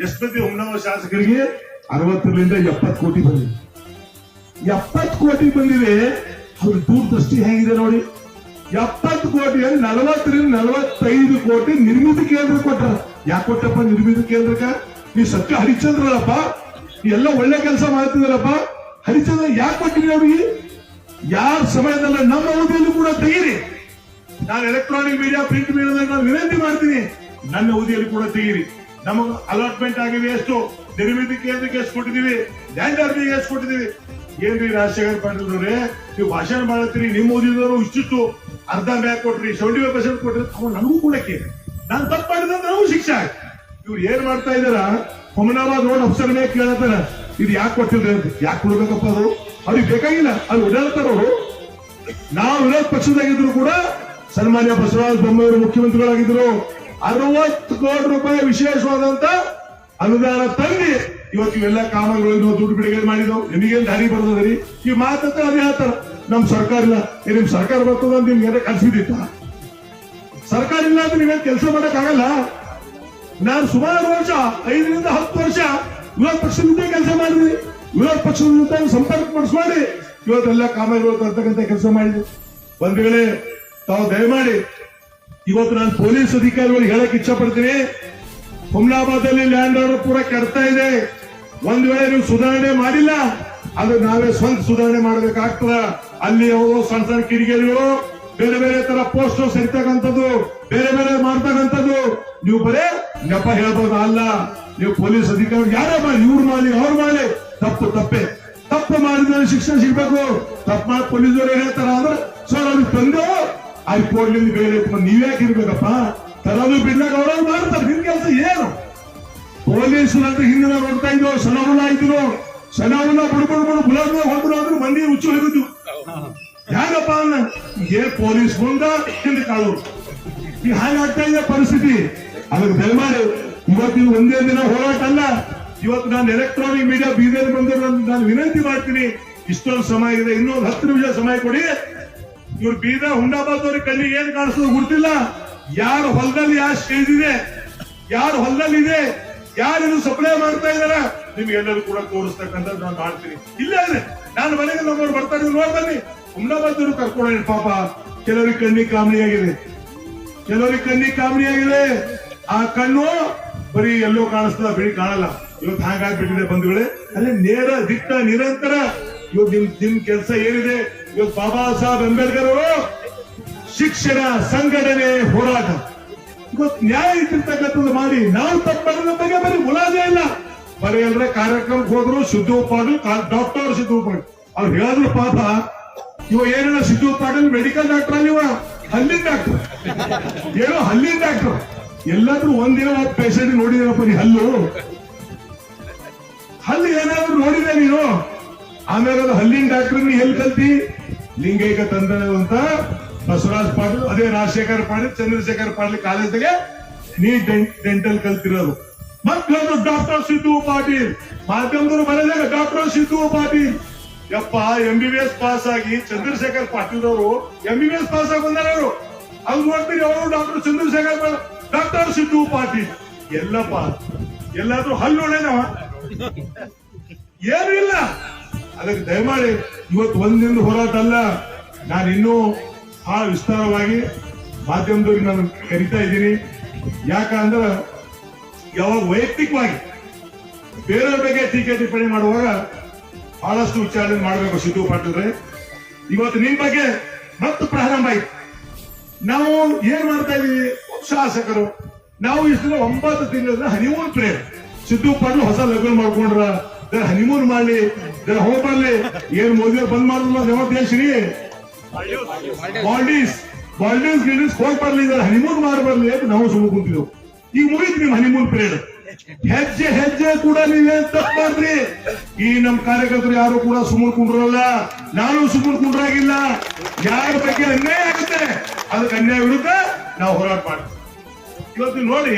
ಎಷ್ಟು ಮಂದಿ ಶಾಸಕರಿಗೆ ಅರವತ್ತರಿಂದ ಎಪ್ಪತ್ತು ಕೋಟಿ ಬಂದಿದೆ. ಎಪ್ಪತ್ತು ಕೋಟಿ ಬಂದಿದೆ, ಅವ್ರ ದೂರದೃಷ್ಟಿ ಹೇಗಿದೆ ನೋಡಿ. ಎಪ್ಪತ್ತು ಕೋಟಿಯಲ್ಲಿ ನಲವತ್ತರಿಂದ ನಲವತ್ತೈದು ಕೋಟಿ ನಿರ್ಮಿತ ಕೇಂದ್ರ ಕೊಟ್ಟಾರ. ಯಾಕೆ ಕೊಟ್ಟಪ್ಪ ನಿರ್ಮಿತ ಕೇಂದ್ರಕ್ಕ? ನೀ ಸತ್ಯ ಹರಿಚಂದ್ರಲ್ಲಪ್ಪ ಎಲ್ಲ ಒಳ್ಳೆ ಕೆಲಸ ಮಾಡ್ತಿದಾರಪ್ಪ. ಹರಿಚಂದ್ರ ಯಾಕೆ ಕೊಟ್ಟಿರಿ ಅವ್ರಿಗೆ ಯಾರ ಸಮಯದಲ್ಲ ನಮ್ಮ ಅವಧಿಯಲ್ಲಿ ಕೂಡ ತೆಗೀರಿ. ನಾನು ಎಲೆಕ್ಟ್ರಾನಿಕ್ ಮೀಡಿಯಾ ಪ್ರಿಂಟ್ ಮೀಡಿಯಾದಲ್ಲಿ ನಾನು ವಿನಂತಿ ಮಾಡ್ತೀನಿ. ನನ್ನ ಅವಧಿಯಲ್ಲಿ ಕೂಡ ತೆಗೀರಿ. ನಮಗೆ ಅಲಾಟ್ಮೆಂಟ್ ಆಗಿದೆ ಎಷ್ಟು? ನಿರ್ಮಿತಿ ಕೇಂದ್ರಕ್ಕೆ ಎಷ್ಟು ಕೊಟ್ಟಿದೀವಿ ಲ್ಯಾಂಡ್ ಆರ್ಮಿಗೆ ಎಷ್ಟು ಕೊಟ್ಟಿದೀವಿ ಏನ್ರಿ ರಾಜಶೇಖರ್ ಪಾಟೀಲ್ ಅವರೇ, ನೀವು ಭಾಷಣ ಮಾಡತ್ತೀರಿ ನಿಮ್ಮ ಓದಿದವರು ಇಷ್ಟಿತ್ತು ಅರ್ಧ ಬ್ಯಾಗ್ ಕೊಟ್ರಿ ಸೆವೆಂಟಿ ಫೈವ್ ಪರ್ಸೆಂಟ್ ಕೊಟ್ರಿ ಅವ್ರು ನನಗೂ ಕೂಡ ಕೇಳಿ ನಾನು ತಪ್ಪು ಮಾಡಿದ್ರೆ ನನಗೂ ಶಿಕ್ಷೆ ಆಯ್ತು. ಇವ್ರು ಏನ್ ಮಾಡ್ತಾ ಇದಾರ ಹುಮನಾಬಾದ್ ರೋಡ್ ಅಫ್ಸರ್ ಮೇಲೆ ಕೇಳತ್ತಾರ. ಇದು ಯಾಕೆ ಕೊಟ್ಟಿಲ್ರಿ ಅಂತ. ಯಾಕೆ ಕೊಡ್ಬೇಕಪ್ಪ ಅದು? ಅವ್ರಿಗೆ ಬೇಕಾಗಿಲ್ಲ. ಅಲ್ಲಿ ಓಡಾಡ್ತಾರವರು ನಾವು ವಿರೋಧ ಪಕ್ಷದಾಗಿದ್ರು ಕೂಡ ಸನ್ಮಾನ್ಯ ಬಸವರಾಜ ಬೊಮ್ಮಾಯಿ ಮುಖ್ಯಮಂತ್ರಿಗಳಾಗಿದ್ರು. ಅರವತ್ತು ಕೋಟಿ ರೂಪಾಯಿ ವಿಶೇಷವಾದಂತ ಅನುದಾನ ತಂದಿ ಇವತ್ತು ಇವೆಲ್ಲ ಕಾಮಗಳು ದುಡ್ಡು ಬಿಡುಗಡೆ ಮಾಡಿದವು. ನಿಮಗೇನು ದಾರಿ ಬರ್ತದ್ರಿ ಈ ಮಾತತ್ರ ಅದೇ ಹೇಳ್ತಾರ ನಮ್ ಸರ್ಕಾರ ಇಲ್ಲ. ನಿಮ್ ಸರ್ಕಾರ ಬರ್ತದ ಅಂತ ನಿಮ್ಗೆ ಕಲ್ಸಿದಿತ್ತ? ಸರ್ಕಾರ ಇಲ್ಲ ಅಂತ ನೀವೇನ್ ಕೆಲಸ ಮಾಡಕ್ ಆಗಲ್ಲ ನಾನು ಸುಮಾರು ವರ್ಷ, ಐದರಿಂದ ಹತ್ತು ವರ್ಷ ವಿರೋಧ ಪಕ್ಷದಿಂದ ಕೆಲಸ ಮಾಡಿದ್ವಿ ವಿರೋಧ ಪಕ್ಷದ ಜೊತೆ ಸಂಪರ್ಕ ಮಾಡಿಸ್ಮಾಡಿ ಇವತ್ತೆಲ್ಲ ಕಾಮಗಾರಿಗಳು ತರ್ತಕ್ಕಂಥ ಕೆಲಸ ಮಾಡಿದ್ವಿ ಬಂಧುಗಳೇ, ತಾವು ದಯಮಾಡಿ, ಇವತ್ತು ನಾನು ಪೊಲೀಸ್ ಅಧಿಕಾರಿಗಳಿಗೆ ಹೇಳಕ್ ಇಚ್ಛೆ ಪಡ್ತೀನಿ ಹುಮ್ನಾಬಾದಲ್ಲಿ ಲ್ಯಾಂಡ್ ಆರ್ಡರ್ ಪೂರ ಕೆಡ್ತಾ ಇದೆ. ಒಂದ್ ವೇಳೆ ನೀವು ಸುಧಾರಣೆ ಮಾಡಿಲ್ಲ, ಅದು ನಾವೇ ಸ್ವಂತ ಸುಧಾರಣೆ ಮಾಡಬೇಕಾಗ್ತದ. ಅಲ್ಲಿ ಅವರು ಸಣ್ಣ ಸಣ್ಣ ಕಿಡಿಗೇರಿಗಳು, ಬೇರೆ ಬೇರೆ ತರ ಪೋಸ್ಟರ್ಸ್ ಇರ್ತಕ್ಕಂಥದ್ದು ಬೇರೆ ಬೇರೆ ಮಾಡ್ತಕ್ಕಂಥದ್ದು, ನೀವು ಬರೇ ನೆಪ ಹೇಳ್ಬೋದ? ಅಲ್ಲ, ನೀವು ಪೊಲೀಸ್ ಅಧಿಕಾರಿ, ಯಾರೇ ಮಾಡಿ ಇವ್ರು ಮಾಡಿ ಅವ್ರು ಮಾಡಿ ತಪ್ಪು, ತಪ್ಪೆ. ತಪ್ಪು ಮಾಡಿದ್ರೆ ಶಿಕ್ಷಣ ಸಿಗ್ಬೇಕು. ತಪ್ಪು ಮಾಡಿ ಪೊಲೀಸರು ಹೇಳ್ತಾರ ಅಂದ್ರೆ, ಸರ್ ಅವ್ರಿಗೆ ತಂದು ಹೈಕೋರ್ಟ್ ಬೇರೆ ನೀವ್ಯಾಕೆ ಇರ್ಬೇಕಪ್ಪ? ತರೋದು ಬಿಡ್ಲಾಗ ಅವ್ರವ್ರು ಮಾಡ್ತಾರೆ. ನಿನ್ ಕೆಲಸ ಏನು? ಪೊಲೀಸರು ಅಂದ್ರೆ ಹಿಂದಿನ ನೋಡ್ತಾ ಇದ್ರು ಸನವುಲ್ಲ ಇದ್ರು. ಸನವುಲ್ಲ ಬಿಡ್ಬಿಡ್ ಬಿಡು ಬುಲಾದ್ ಅಂದ್ರೆ ಮಂದಿ ಹುಚ್ಚು ಹೋಗಿದ್ವು ಯಾಕಪ್ಪ ಅನ್ನ ಏ ಪೊಲೀಸ್ ಬಂದ, ಹಿಂದೆ ಕಾಳು ಈ ಹಾಗಾಗ್ತಾ ಇದೆ ಪರಿಸ್ಥಿತಿ. ಅದಕ್ಕೆ ದಯಮಾಡಿ, ಇವತ್ತಿನ ಒಂದೇ ದಿನ ಹೋರಾಟ ಅಲ್ಲ. ಇವತ್ತು ನಾನು ಎಲೆಕ್ಟ್ರಾನಿಕ್ ಮೀಡಿಯಾ ಬೀದರ್ ಬಂದಿರೋ ನಾನು ವಿನಂತಿ ಮಾಡ್ತೀನಿ. ಇಷ್ಟೊಂದು ಸಮಯ ಇದೆ, ಇನ್ನೊಂದು ಹತ್ತು ನಿಮಿಷ ಸಮಯ ಕೊಡಿ. ಇವ್ರು ಬೀದರ್ ಅವ್ರಿಗೆ ಕಣ್ಣಿಗೆ ಏನ್ ಕಾಣಿಸೋದು ಗೊತ್ತಿಲ್ಲ. ಯಾರ ಹೊಲದಲ್ಲಿ ಯಾವ ಸ್ಟೇಜ್ ಇದೆ? ಯಾರ ಹೊಲದಲ್ಲಿ ಇದೆ? ಯಾರು ಸಪ್ಲೈ ಮಾಡ್ತಾ ಇದಾರ ನಿಮ್ಗೆ ಎಲ್ಲರೂ ಕೂಡ ತೋರಿಸ್ತಕ್ಕಂಥದ್ದು ನಾನು ಮಾಡ್ತೀನಿ. ಇಲ್ಲ ಅಂದ್ರೆ ನಾನು ಮನೆಗೆ ನಮ್ಮವ್ರು ಬರ್ತಾ ಇದ್ದೀನಿ ನೋಡ್ ಬನ್ನಿ. ಹುಂಡಾಬಾದವ್ರು ಕರ್ಕೊಂಡಿ ಪಾಪ. ಕೆಲವರಿಗೆ ಕಣ್ಣಿ ಕಾಮಣಿ ಆಗಿದೆ. ಕೆಲವರಿಗೆ ಕಣ್ಣಿ ಕಾಮಣಿ ಆಗಿದೆ. ಆ ಕಣ್ಣು ಬರೀ ಎಲ್ಲೋ ಕಾಣಿಸ್ತದ ಬಿಳಿ ಕಾಣಲ್ಲ. ಇವತ್ತು ಹಾಗಾಗ್ಬಿಟ್ಟಿದೆ ಬಂಧುಗಳೇ. ಅಲ್ಲಿ ನೇರ ದಿಟ್ಟ ನಿರಂತರ. ಇವತ್ತು ನಿಮ್ ನಿಮ್ ಕೆಲಸ ಏನಿದೆ? ಇವತ್ತು ಬಾಬಾ ಸಾಹೇಬ್ ಅಂಬೇಡ್ಕರ್ ಅವರು ಶಿಕ್ಷಣ ಸಂಘಟನೆ ಹೋರಾಟ. ಇವತ್ತು ನ್ಯಾಯ ಇಟ್ಟಿರ್ತಕ್ಕಂಥದ್ದು ಮಾಡಿ, ನಾವು ತಪ್ಪು ಬಗ್ಗೆ ಬರೀ ಮುಲಾಜೆ ಇಲ್ಲ. ಬರೀ ಅಂದ್ರೆ ಕಾರ್ಯಕ್ರಮಕ್ಕೆ ಹೋದ್ರು ಸಿದ್ದು ಪಾಟೀಲ್ ಡಾಕ್ಟರ್ ಸಿದ್ದು ಪಾಟೀಲ್ ಅವ್ರು ಹೇಳಿದ್ರು ಪಾಪ, ಇವ ಏನಿಲ್ಲ ಸಿದ್ದು ಪಾಟೀಲ್ ಮೆಡಿಕಲ್ ಡಾಕ್ಟರ್ ಅಲ್ಲಿ ಇವ. ಹಲ್ಲಿನ ಡಾಕ್ಟರ್ ಏನೋ ಹಲ್ಲಿನ ಡಾಕ್ಟರ್ ಎಲ್ಲಾದ್ರೂ ಒಂದಿನ ಪೇಷಂಟ್ ನೋಡಿದಿರಪ್ಪ ನೀ ಹಲ್ಲು. ಹಲ್ಲು ಏನಾದ್ರು ನೋಡಿದೆ ನೀನು? ಆಮೇಲೆ ಅದು ಹಲ್ಲಿನ ಡಾಕ್ಟರ್ ನೀ ಎಲ್ಲಿ ಕಲ್ತಿ? ಲಿಂಗೈಕ ತಂದ ಅಂತ ಬಸವರಾಜ್ ಪಾಟೀಲ್, ಅದೇ ರಾಜಶೇಖರ್ ಪಾಟೀಲ್, ಚಂದ್ರಶೇಖರ್ ಪಾಟೀಲ್ ಕಾಲೇಜ್ಗೆ ನೀ ಡೆಂಟಲ್ ಕಲ್ತಿರೋದು. ಮತ್ತೊಂದು ಡಾಕ್ಟರ್ ಸಿದ್ದು ಪಾಟೀಲ್. ಮಾಧ್ಯಮದವರು ಬರೆದಾಗ ಡಾಕ್ಟರ್ ಸಿದ್ದು ಪಾಟೀಲ್. ಯಪ್ಪ M B B S pass ಆಗಿ ಚಂದ್ರಶೇಖರ್ ಪಾಟೀಲ್ ಅವರು M B B S pass ಆಗಿ ಬಂದಾರ ಅವರು. ಅಲ್ಲಿ ನೋಡ್ತೀರಿ ಅವರು ಡಾಕ್ಟರ್ ಚಂದ್ರಶೇಖರ್ ಡಾಕ್ಟರ್ ಸಿದ್ದು ಪಾಟೀಲ್. ಎಲ್ಲಪ್ಪ, ಎಲ್ಲಾದ್ರೂ ಹಲ್ಲು ಒಳ್ಳೆನವ ಏನೂ ಇಲ್ಲ. ಅದಕ್ಕೆ ದಯಮಾಡಿ, ಇವತ್ತು ಒಂದಿಂದ ಹೋರಾಟ ಅಲ್ಲ. ನಾನು ಬಹಳ ವಿಸ್ತಾರವಾಗಿ ಮಾಧ್ಯಮದವ್ರಿಗೆ ನಾನು ಕರಿತಾ ಇದ್ದೀನಿ. ಯಾಕಂದ್ರೆ ಯಾವಾಗ ವೈಯಕ್ತಿಕವಾಗಿ ಬೇರೆಯವ್ರ ಬಗ್ಗೆ ಟೀಕೆ ಟಿಪ್ಪಣಿ ಮಾಡುವಾಗ ಬಹಳಷ್ಟು ಉಚ್ಚಾರಣೆ ಮಾಡಬೇಕು ಸಿದ್ದು ಪಾಟೀಲ್ರೆ. ಇವತ್ತು ನಿಮ್ ಬಗ್ಗೆ ಮತ್ತೆ ಪ್ರಾರಂಭ ಆಯ್ತು. ನಾವು ಏನ್ ಮಾಡ್ತಾ ಇದೀವಿ? ಶಾಸಕರು. ನಾವು ಇಷ್ಟ ಒಂಬತ್ತು ತಿಂಗಳ ಹನಿಮೂನ್ ಪ್ರೇರ್ ಸಿದ್ದು ಪಾಟೀಲ್ ಹೊಸ ಲಗ್ನ ಮಾಡ್ಕೊಂಡ್ರ ಹನಿಮೂನ್ ಮಾಡ್ಲಿ ಹೋಗ್ಬರ್ಲಿ ಹೋಗ್ ಬರ್ಲಿ ಏನ್ ಮೋದಿ ಬಂದ್ ಮಾಡಿದ್ರು ಯಾವ ದೇಶರಿ ಬಾಲ್ಡೀಸ್ ಬಾಲ್ಡೀಸ್ ಗಿಲ್ಡೀಸ್ ಹೋಗಿ ಬರ್ಲಿ, ಇದ್ರೆ. ಹನಿಮೂನ್ ಮಾಡಿ ಬರ್ಲಿ ಅಂತ ನಾವು ಸುಮ್ಮನೆ ಕುಂತಿದ್ವು. ಈಗ ಮುಗಿತು ನಿಮ್ ಹನಿಮೂನ್ ಪೀರಿಯಡ್ ಹೆಜ್ಜೆ ಹೆಜ್ಜೆ ಕೂಡ ನೀವೇನ್ ತಪ್ಪು ಈ ನಮ್ ಕಾರ್ಯಕರ್ತರು ಯಾರು ಕೂಡ ಸುಮ್ಮನೆ ಕುಂಡ್ರಲ್ಲ. ನಾನು ಸುಮ್ಮನೆ ಕುಂಡ್ರಾಗಿಲ್ಲ. ಯಾರ ಬಗ್ಗೆ ಅನ್ಯಾಯ ಆಗುತ್ತೆ? ಅದಕ್ಕೆ ಅನ್ಯಾಯ ವಿರುದ್ಧ ನಾವು ಹೋರಾಟ ಮಾಡ್ತೀವಿ. ಇವತ್ತು ನೋಡಿ,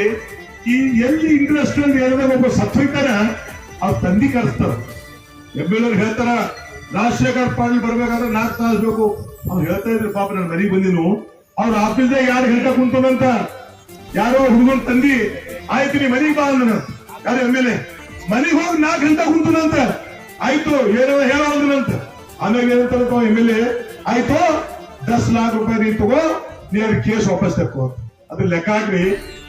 ಈ ಎಲ್ಲಿ ಇಂಟ್ರೆಸ್ಟ್ ಅಂತ ಹೇಳಿದ್ರೆ ಒಬ್ಬ ಸತ್ವಿಕನ ಅವ್ರ ತಂದಿ ಕರೆಸ್ತಾರ. ಎಮ್ಮೆಲ್ಲರು ಹೇಳ್ತಾರ ರಾಜಶೇಖರ್ ಪಾಟೀಲ್ ಬರ್ಬೇಕಾದ್ರೆ ನಾಲ್ಕು ತಾಸು ಬೇಕು. ಅವ್ರು ಹೇಳ್ತಾ ಇದ್ರು, ಪಾಪ ನಾನು ಮನೆಗೆ ಬಂದಿನು. ಅವ್ರ ಆಫೀಸ್ದಾಗ ಯಾರು ಹೇಳ್ತಾ ಕುಂತನಂತ ಯಾರೋ ಹುಡುಗನ್ ತಂದಿ, ಆಯ್ತು, ನೀ ಮನೆಗೆ ಬಾ ನಾನು. ಯಾರು ಎಂ ಎಲ್ ಎ? ಮನೆಗೆ ಹೋಗಿ ನಾಲ್ಕು ಗಂಟೆ ಕುಂತನಂತ ಆಯ್ತು, ಏನೋ ಹೇಳೋದಂತ ಆಮೇಲೆ ಏನಂತಾರಪ್ಪ ಎಂ ಎಲ್ ಎ? ಆಯ್ತು, ದಸ್ ಲಾಖ ರೂಪಾಯಿ ನೀ ತಗೋ, ನೀ ಕೇಸ್ ವಾಪಸ್ ತಕ್ಕೋ ಅದ್ರ ಲೆಕ್ಕ ಹಾಕ್ರಿ.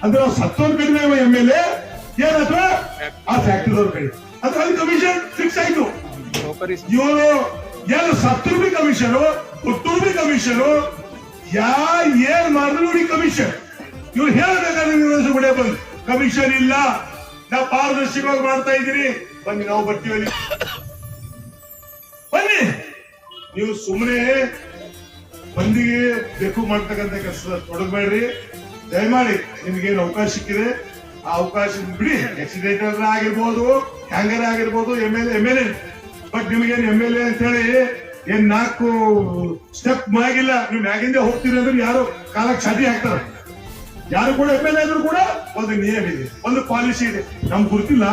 ಅಂದ್ರೆ ಅವ್ರು ಸತ್ತೋರ್ ಕಡಿಮೆ ಎಂ ಎಲ್ ಎ? ಏನತ್ತ ಆ ಫ್ಯಾಕ್ಟ್ರಿದವ್ರ ಕಡೆ. ಅದು ಅಲ್ಲಿ ಕಮಿಷನ್ ಫಿಕ್ಸ್ ಆಯ್ತು. ಇವರು ಏನು ಸತ್ರು ಬಿ ಕಮಿಷನ್ ಹುಟ್ಟರು ಬಿ ಕಮಿಷನ್ ಯಾ ಏನ್ ಮಾಡಿದ್ರು ನೋಡಿ ಕಮಿಷನ್. ಇವ್ರು ಹೇಳ್ಬೇಕಾದ್ರೆ ಬಂದು ಕಮಿಷನ್ ಇಲ್ಲ ನಾ ಪಾರದರ್ಶಕವಾಗಿ ಮಾಡ್ತಾ ಇದ್ದೀರಿ. ಬನ್ನಿ, ನಾವು ಬರ್ತೀವಿ ಬನ್ನಿ. ನೀವು ಸುಮ್ಮನೆ ಮಂದಿಗೆ ಬೇಕು ಮಾಡ್ತಕ್ಕಂಥ ಕೆಲಸ ತೊಡಗಬೇಡ್ರಿ. ದಯಮಾಡಿ, ನಿಮ್ಗೇನು ಅವಕಾಶ ಸಿಕ್ಕಿದೆ, ಆ ಅವಕಾಶ ಬಿಡಿ. ಆಕ್ಸಿಡೆಂಟ್ ಆಗಿರ್ಬೋದು ಹ್ಯಾಂಗರ್ ಆಗಿರ್ಬೋದು, M L M L A. But ನಿಮಗೇನು ಎಂ ಎಲ್ ಎ ಅಂತ ಹೇಳಿ ಏನ್ ನಾಲ್ಕು ಸ್ಟೆಪ್ ಆಗಿಲ್ಲ ನೀವು ಮ್ಯಾಗಿಂದ ಹೋಗ್ತೀರಿ ಅಂದ್ರೆ ಯಾರು ಕಾಲಕ್ಕೆ ಸದಿ ಹಾಕ್ತಾರ. ಯಾರು ಕೂಡ ಎಂ ಎಲ್ ಎ ಆದ್ರೂ ಕೂಡ ಒಂದು ನಿಯಮ ಇದೆ, ಒಂದು ಪಾಲಿಸಿ ಇದೆ. ನಮ್ಗೆ ಗೊತ್ತಿಲ್ಲ.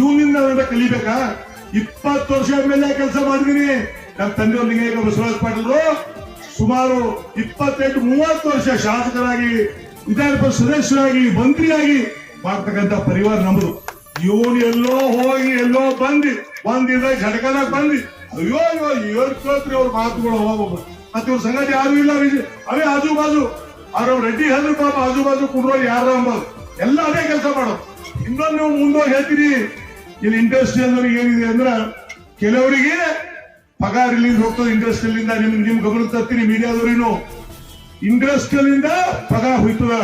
ಇವನಿಂದ ಅದನ್ನ ಕಲಿಬೇಕಾ? ಇಪ್ಪತ್ತು ವರ್ಷ ಎಂ ಎಲ್ ಎ ಕೆಲಸ ಮಾಡಿದೀನಿ. ನಮ್ಮ ತಂದೆಯವ್ರಿಗೆ ಈಗ ಬಸವರಾಜ ಸುಮಾರು ಇಪ್ಪತ್ತೆಂಟು, ಮೂವತ್ತು ವರ್ಷ ಶಾಸಕರಾಗಿ ವಿಧಾನ ಪರಿಷತ್ ಸದಸ್ಯರಾಗಿ, ಮಂತ್ರಿಯಾಗಿ ಮಾಡ್ತಕ್ಕಂಥ ಪರಿವಾರ ನಮ್ದು. ಇವನು ಎಲ್ಲೋ ಹೋಗಿ ಎಲ್ಲೋ ಬಂದಿ ಒಂದಿನ ಝಟಕನಾಗ ಬಂದಿ ಅಯ್ಯೋ ಅಯ್ಯೋ ಏನ್ ಕೇಳ್ತ್ರಿ ಅವ್ರ ಮಾತುಗಳು ಹೋಗ್ಬೇಕು. ಮತ್ತೆ ಇವ್ರ ಸಂಗತಿ ಯಾರು ಇಲ್ಲ. ಅವೇ ಆಜು ಬಾಜು ಅವ್ರ ರೆಡ್ಡಿ ಹೇಳಿದ್ರು ಪಾಪ ಆಜು ಬಾಜು ಕುಡ್ರೋರು ಯಾರ ಅಂಬೋದು ಎಲ್ಲ ಅದೇ ಕೆಲಸ ಮಾಡೋದು. ಇನ್ನೊಂದು ನೀವು ಮುಂದೋಗಿ ಹೇಳ್ತೀರಿ. ಇಲ್ಲಿ ಇಂಡಸ್ಟ್ರಿಯಲ್ ಏನಿದೆ ಅಂದ್ರ ಕೆಲವರಿಗೆ ಪಗಾರ ರಿಲೀಸ್ ಹೋಗ್ತದೆ. ಇಂಡಸ್ಟ್ರಿಯಲ್ಲಿಂದ ನಿಮ್ ನಿಮ್ ಗಮನ ತರ್ತೀನಿ ಮೀಡಿಯಾದವ್ರೇನು ಇಂಡಸ್ಟ್ರಿಯಲ್ಲಿಂದ ಪಗಾರ ಹೋಯ್ತದ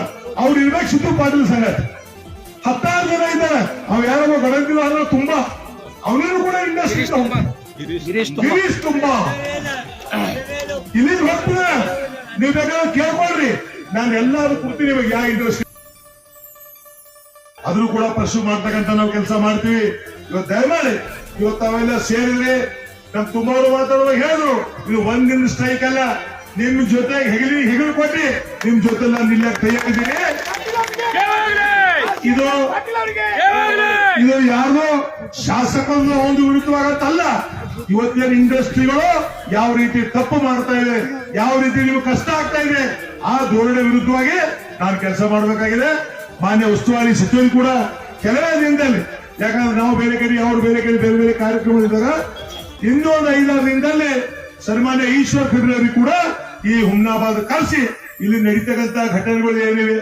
ಅವ್ರು ಇರ್ಬೇಕು ಸಿದ್ದು ಪಾಟೀಲ್ ಸಂಗತಿ. ಹತ್ತಾರು ಜನ ಇದ್ದಾರೆ. ಅವ್ ಯಾರೋ ಗಣತಿಲ್ಲ ಅನ್ನೋ ತುಂಬಾ ಅವನೇನು ಕೂಡ ಇಂಡಸ್ಟ್ರಿ ಗಿರೀಶ್ ತುಂಬಾ. ಇಲ್ಲಿ ಹೋಗ್ತದ ನೀವ್ ಬೇಕಾದ್ರೆ ಕೇಳ್ಕೊಳ್ರಿ. ನಾನು ಎಲ್ಲಾರು ಕೊಡ್ತೀನಿ ನಿಮಗೆ ಯಾವ ಇಂಡಸ್ಟ್ರಿ ಅದ್ರೂ ಕೂಡ ಪರ್ಸು ಮಾಡ್ತಕ್ಕಂತ ನಾವು ಕೆಲಸ ಮಾಡ್ತೀವಿ. ಇವತ್ತು ದಯಮಾಡಿ ಇವತ್ತು ಅವೆಲ್ಲ ಸೇರಿದ್ರೆ ನಮ್ ತುಂಬಾರು ಮಾತಾಡುವಾಗ ಹೇಳಿದ್ರು. ಇದು ಒಂದಿನ ಸ್ಟ್ರೈಕ್ ಅಲ್ಲ. ನಿಮ್ ಜೊತೆ ಹೆಗಲಿ ಹೆಗಲು ಕೊಟ್ಟಿ ನಿಮ್ ಜೊತೆ ನಾನು ನಿಲ್ಲಕ್ ತಯಾರಿದ್ದೀನಿ. ಇದು ಇದು ಯಾರು ಶಾಸಕರನ್ನ ಒಂದು ವಿರುದ್ಧವಾಗತ್ತಲ್ಲ ಇವತ್ತಿನ ಇಂಡಸ್ಟ್ರಿಗಳು ಯಾವ ರೀತಿ ತಪ್ಪು ಮಾಡ್ತಾ ಇದೆ, ಯಾವ ರೀತಿ ನೀವು ಕಷ್ಟ ಆಗ್ತಾ ಇದೆ, ಆ ಧೋರಣೆ ವಿರುದ್ಧವಾಗಿ ನಾನು ಕೆಲಸ ಮಾಡಬೇಕಾಗಿದೆ. ಮಾನ್ಯ ಉಸ್ತುವಾರಿ ಸಚಿವರು ಕೂಡ ಕೆಲವೇ ದಿನದಲ್ಲಿ, ಯಾಕಂದ್ರೆ ನಾವು ಬೇರೆ ಕಡೆ, ಅವ್ರು ಬೇರೆ ಕಡೆ, ಬೇರೆ ಬೇರೆ ಕಾರ್ಯಕ್ರಮಗಳಿದ್ದಾಗ ಇನ್ನೊಂದು ಐದಾರು ದಿನದಲ್ಲಿ ಸನ್ಮಾನ್ಯ ಈಶ್ವರ್ ಫೆಬ್ರವರಿ ಕೂಡ ಈ ಹುಮ್ನಾಬಾದ್ ಕರೆಸಿ ಇಲ್ಲಿ ನಡೀತಕ್ಕಂತ ಘಟನೆಗಳು ಏನಿವೆ.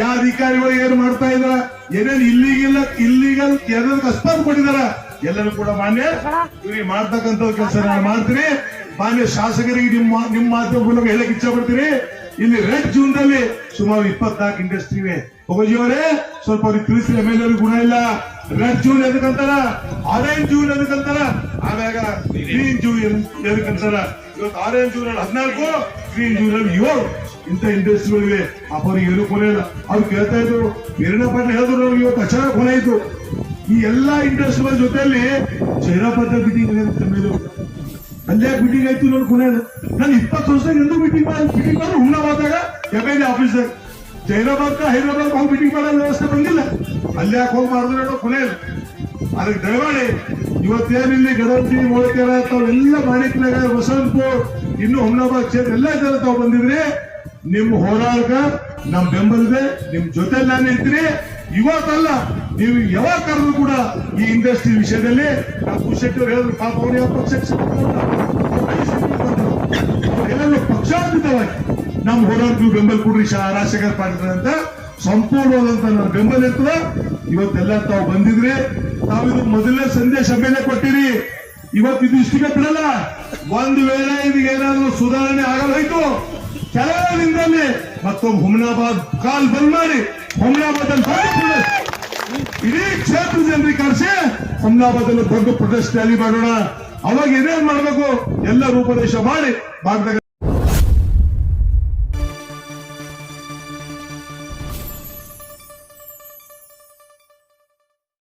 ಯಾವ ಅಧಿಕಾರಿಗಳು ಏನ್ ಮಾಡ್ತಾ ಇದ್ರ? ಏನೇನು ಇಲ್ಲಿಗಿಲ್ಲ ಇಲ್ಲಿಗಲ್ ಎರಡು ಕಷ್ಟ ಕೊಟ್ಟಿದಾರ? ಎಲ್ಲರೂ ಕೂಡ ಮಾನ್ಯ ಇವ್ರಿಗೆ ಮಾಡ್ತಕ್ಕಂಥ ಕೆಲಸ ನಾನು ಮಾಡ್ತೀನಿ. ಮಾನ್ಯ ಶಾಸಕರಿಗೆ ನಿಮ್ಮ ನಿಮ್ಮ ಮಾಧ್ಯಮ ಮೂಲಕ ಹೇಳಕ್ ಇಚ್ಛೆ ಪಡ್ತೀನಿ ಇಲ್ಲಿ ರೆಡ್ ಜೂನ್ ದಲ್ಲಿ ಸುಮಾರು ಇಪ್ಪತ್ನಾಲ್ಕು ಇಂಡಸ್ಟ್ರಿ ಇವೆ. ಅವರೇ, ಸ್ವಲ್ಪ ಅವ್ರಿಗೆ ತಿಳಿಸಿ ಎಂ ಗುಣ ಇಲ್ಲ. ರೆಡ್ ಜೂನ್ ಎದಕ್ಕಂತಾರ ಆರೆಂಜ್ ಜೂನ್ ಎದಕ್ಕಂತಾರ ಆಮ್ಯಾಗ ಗ್ರೀನ್ ಜೂನ್ ಎದಕ್ಕಂತಾರ ಇವತ್ತು ಆರೆಂಜ್ ಜೂನ್ ಅಲ್ಲಿ ಹದಿನಾಲ್ಕು ಗ್ರೀನ್ ಜೂನ್ ಅಲ್ಲಿ ಏಳು. ಇಂಥ ಇಂಡಸ್ಟ್ರಿಗಳಿವೆ ಅಪ್ಪನಿಗೆ ಏನು ಕೊನೆ ಇಲ್ಲ. ಅವ್ರು ಕೇಳ್ತಾ ಇದ್ರು, ವೀರಣ್ಣ ಪಾಟೀಲ್ ಹೇಳಿದ್ರು ನಮ್ಗೆ ಇವತ್ತು ಅಚಾನಕ್ ಕೊನೆ ಇತ್ತು ಈ ಎಲ್ಲಾ ಇಂಡಸ್ಟ್ರಿಗಳ ಜೊತೆಯಲ್ಲಿ ಬಿಟ್ಟಿಂಗ್ ಮೀಟಿಂಗ್ ಮೇಲೆ. ಅಲ್ಲೇ ಮೀಟಿಂಗ್ ಆಯ್ತು ನೋಡಿ ಕೊನೆ ನಾನು ಇಪ್ಪತ್ತು ವರ್ಷದಾಗ ಎಂದು ಮೀಟಿಂಗ್ ಮೀಟಿಂಗ್ ಮಾಡಿ ಹುಮ್ನಾಬಾದಾಗ M L A officer Zaheerabad Hyderabad ಹೋಗಿ ಮೀಟಿಂಗ್ ಮಾಡೋ ವ್ಯವಸ್ಥೆ ಬಂದಿಲ್ಲ. ಅಲ್ಲೇ ಯಾಕೆ ಹೋಗಿ ಮಾಡಿದ್ರೆ ಕೊನೆ ಇಲ್ಲ. ಅದಕ್ಕೆ ದಯಮಾಡಿ ಇವತ್ತೇನಿಲ್ಲಿ ಗಡಂತಿ ಮೊಳಕೆರ ತಾವೆಲ್ಲ ಮಾಣಿಕ್ನಾಗ ವಸಂತಪುರ್, ಇನ್ನು ಹುಮ್ನಾಬಾದ್ ಕ್ಷೇತ್ರ ಎಲ್ಲ ಜನ ತಾವು ಬಂದಿದ್ರಿ ನಿಮ್ಮ ಹೋರಾಟ, ನಮ್ ಬೆಂಬಲಿದೆ ನಿಮ್ ಜೊತೆ ನಾನು ಇರ್ತೀನಿ. ಇವತ್ತಲ್ಲ, ನೀವು ಯಾವಾಗ ಕರೆದ್ರು ಕೂಡ ಈ ಇಂಡಸ್ಟ್ರಿ ವಿಷಯದಲ್ಲಿ ನಾವು ಕುಶೆಟ್ಟಿ ಹೇಳಿದ್ರು, ಪಾಪ ಅವ್ರು ಯಾವ ಪಕ್ಷಕ್ಕೆ ಎಲ್ಲರೂ ಪಕ್ಷಾತೀತವಾಗಿ ನಮ್ಮ ಹೋರಾಟಕ್ಕೆ ಬೆಂಬಲ ಕೊಡ್ರಿ ಶಾ ರಾಜಶೇಖರ್ ಪಾಟೀಲ್ ಅಂತ. ಸಂಪೂರ್ಣವಾದಂತ ನನ್ನ ಬೆಂಬಲ ಇರ್ತದ. ಇವತ್ತೆಲ್ಲ ತಾವು ಬಂದಿದ್ರಿ. ತಾವು ಇದು ಮೊದಲನೇ ಸಂದೇಶ ಮೇಲೆ ಕೊಟ್ಟಿರಿ. ಇವತ್ತು ಇದು ಇಷ್ಟಿಗೆ ಬಿಡಲ್ಲ. ಒಂದು ವೇಳೆ ಇದಕ್ಕೆ ಏನಾದ್ರು ಸುಧಾರಣೆ ಆಗಲಾಯ್ತು ಕೆಲವೇ ದಿನದಲ್ಲಿ ಮತ್ತೊಮ್ಮೆ ಹುಮನಾಬಾದ್ ಕಾಲ್ ಬಂದ್ ಮಾಡಿ. ಹುಮನಾಬಾದ್ ಅಲ್ಲಿ ಇಡೀ ಕ್ಷೇತ್ರ ಜನರಿಗೆ ಕರೆಸಿ ಹುಮನಾಬಾದ್ ಅಲ್ಲಿ ದೊಡ್ಡ ಪ್ರೊಟೆಸ್ಟ್ ರ್ಯಾಲಿ ಮಾಡೋಣ. ಅವಾಗ ಏನೇನ್ ಮಾಡಬೇಕು? ಎಲ್ಲ ರೂಪದೇಶ ಮಾಡಿ. ಭಾಗದಾಗ